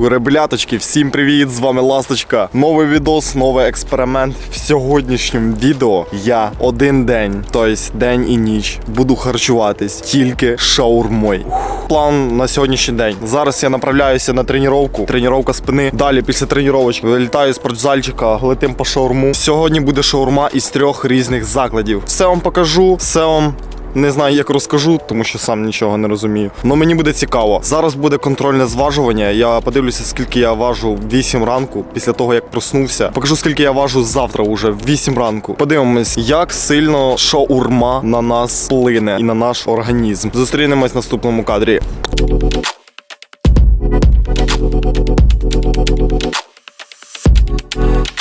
Ребляточки, всім привіт! З вами Ласточка. Новий відос, новий експеримент. В сьогоднішньому відео я один день, тобто день і ніч, буду харчуватись тільки шаурмою. План на сьогоднішній день. Зараз я направляюся на тренування, тренування спини. Далі після тренування вилітаю з спортзальчика, летим по шаурму. Сьогодні буде шаурма із трьох різних закладів. Все вам покажу, все вам не знаю, як розкажу, тому що сам нічого не розумію. Но мені буде цікаво. Зараз буде контрольне зважування. Я подивлюся, скільки я важу в 8 ранку, після того як проснувся. Покажу, скільки я важу завтра уже в 8 ранку. Подивимось, як сильно шаурма на нас вплине і на наш організм. Зустрінемось в наступному кадрі.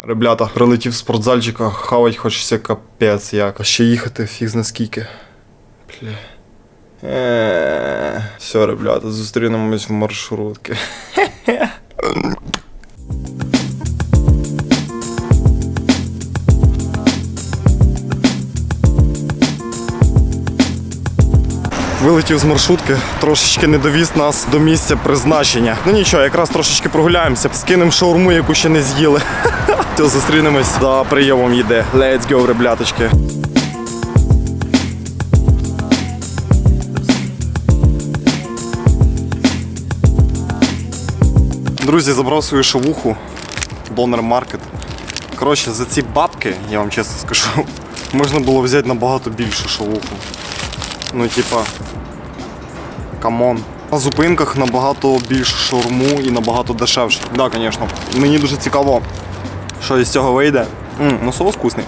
Ребята, прилетів з спортзальчика, хавать хочеться капець як. А ще їхати фіг зна скільки. Бля. Все, ребята, зустрінемось в маршрутці. Вилетів з маршрутки, трошечки не довіз нас до місця призначення. Ну нічого, якраз трошечки прогуляємося, скинемо шаурму, яку ще не з'їли. Зустрінемось за прийомом їде. Let's go, ребляточки. Друзі, забрав свою шавуху, донор маркет. Коротше, за ці бабки, я вам чесно скажу, можна було взяти набагато більшу шавуху. Ну, типа, камон. На зупинках набагато більше шаурму і набагато дешевше. Так, да, звісно. Мені дуже цікаво, що із цього вийде. М, ну соус вкусний.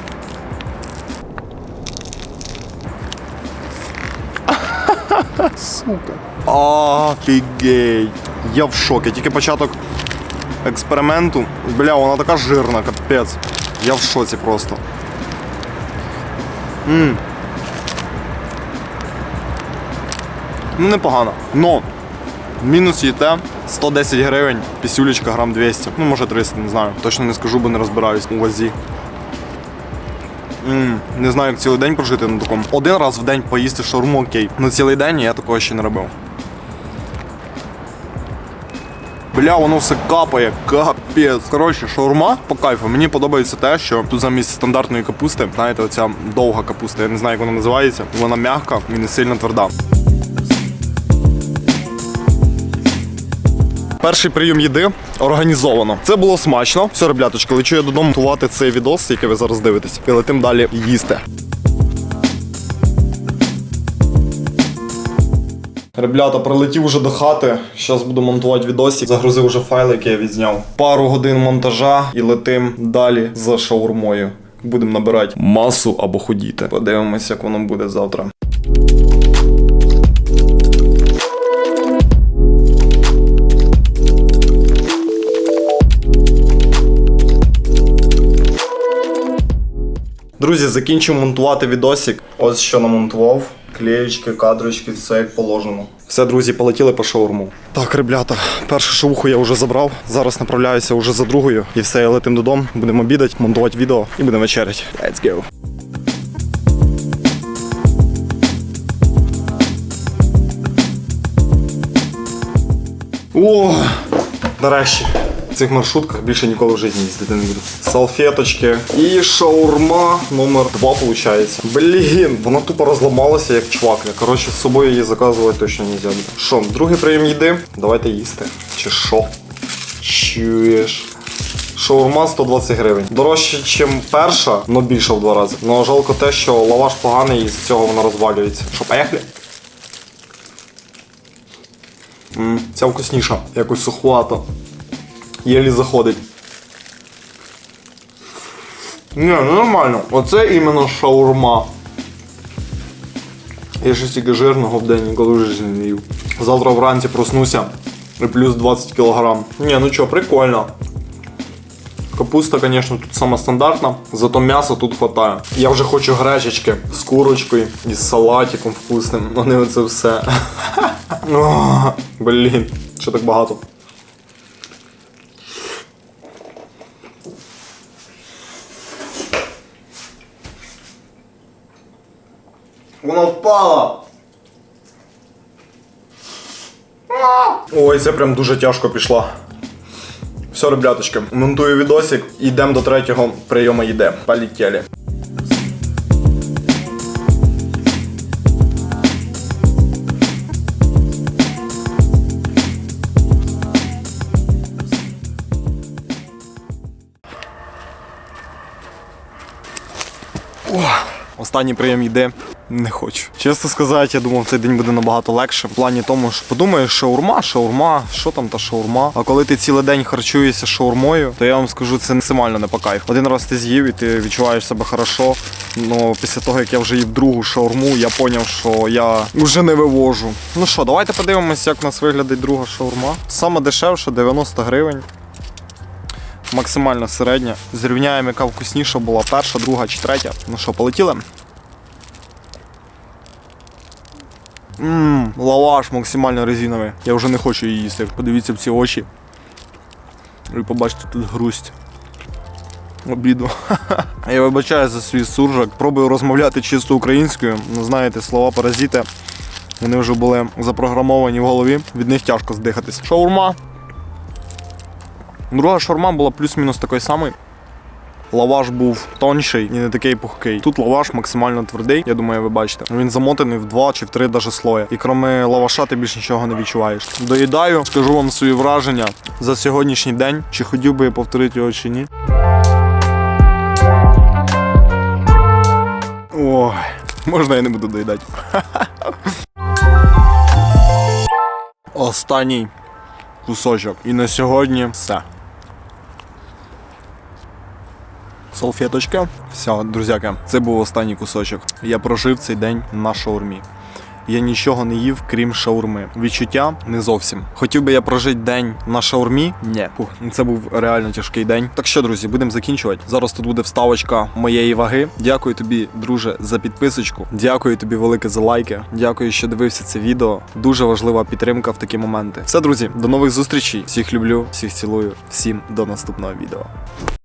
Сука. Офігеть. Я в шокі. Тільки початок експерименту. Бля, вона така жирна, капець. Я в шоці просто. Мм. Ну, непогано. Но мінус є те 110 гривень, пісюлечка грам 200. Ну, може 300, не знаю. Точно не скажу, бо не розбираюсь у вазі. М, не знаю, як цілий день прожити на такому. Один раз в день поїсти шаурму окей. Ну цілий день я такого ще не робив. Бля, воно все капає, капець. Коротше, шаурма по кайфу. Мені подобається те, що тут замість стандартної капусти, знаєте, оця довга капуста, я не знаю, як вона називається. Вона м'яка і не сильно тверда. Перший прийом їди організовано. Це було смачно. Все, ребляточки, лечу я додому готувати цей відос, який ви зараз дивитесь, і летим далі їсти. Реблята, прилетів уже до хати. Зараз буду монтувати відосик. Загрузив уже файл, який я відзняв. Пару годин монтажа і летим далі за шаурмою. Будемо набирати масу або ходіти. Подивимось, як воно буде завтра. Друзі, закінчив монтувати відосик. Ось що намонтував. Клеєчки, кадрочки, все як положено. Все, друзі, полетіли по шаурму. Так, ребята, першу шауху я вже забрав. Зараз направляюся вже за другою. І все, я летим додому, будемо обідати, монтувати відео і будемо вечеряти. Let's go. О, нарешті. Цих маршрутках більше ніколи в житті їздити не буду. Салфеточки і шаурма номер 2 виходить. Блін, вона тупо розламалася як чвакля. Коротше, з собою її заказувати точно не можна. Що, другий прийом їди? Давайте їсти. Чи що? Чуєш? Шаурма 120 гривень. Дорожче, ніж перша, але більше в два рази. Ну жалко те, що лаваш поганий і з цього вона розвалюється. Що, поїхали? М, Ця вкусніша, якось суховато. Єлі заходить. Ні, ну нормально. Оце іменно шаурма. Я ще стільки жирного в день ніколи в не їв. Завтра вранці проснуся і плюс 20 кг. Ні, ну що, прикольно. Капуста, звісно, тут сама стандартна, зато м'яса тут хватає. Я вже хочу гречечки з курочкою і з салатиком вкусним. Вони оце все. Блін, що так багато. Вона впала. Ой, це прям дуже тяжко пішло. Все, ребяточки, монтую відосик, йдемо до третього прийому їди. Полетіли. Останній прийом йде. Не хочу. Чесно сказати, я думав, цей день буде набагато легше. В плані тому, що подумаєш, шаурма, шаурма, що там та шаурма. А коли ти цілий день харчуєшся шаурмою, то я вам скажу, це максимально не по кайфу. Один раз ти з'їв і ти відчуваєш себе хорошо. Ну після того, як я вже їв другу шаурму, я зрозумів, що я вже не вивожу. Ну що, давайте подивимося, як у нас виглядить друга шаурма. Саме дешевша 90 гривень. Максимально середня. Зрівняємо, яка вкусніша була перша, друга чи третя. Ну що, полетіли? Ммм, лаваш максимально резиновий. Я вже не хочу її їсти. Подивіться в ці очі. І побачите тут грусть. Обіду. Я вибачаю за свій суржик. Пробую розмовляти чисто українською. Ну, знаєте, слова паразити. Вони вже були запрограмовані в голові. Від них тяжко здихатись. Шаурма. Друга шаурма була плюс-мінус такий самий. Лаваш був тонший і не такий пухкий. Тут лаваш максимально твердий, я думаю, ви бачите. Він замотаний в два чи в три даже слоя. І крім лаваша, ти більш нічого не відчуваєш. Доїдаю, скажу вам свої враження за сьогоднішній день. Чи хотів би я повторити його чи ні. Ой, можна я не буду доїдати. Останній кусочок. І на сьогодні все. Салфеточка. Все, друзяки, це був останній кусочок. Я прожив цей день на шаурмі. Я нічого не їв, крім шаурми. Відчуття не зовсім. Хотів би я прожити день на шаурмі? Ні. Фух, це був реально тяжкий день. Так що, друзі, будемо закінчувати. Зараз тут буде вставочка моєї ваги. Дякую тобі, друже, за підписочку. Дякую тобі велике за лайки. Дякую, що дивився це відео. Дуже важлива підтримка в такі моменти. Все, друзі, до нових зустрічей. Всіх люблю, всіх цілую. Всім до наступного відео.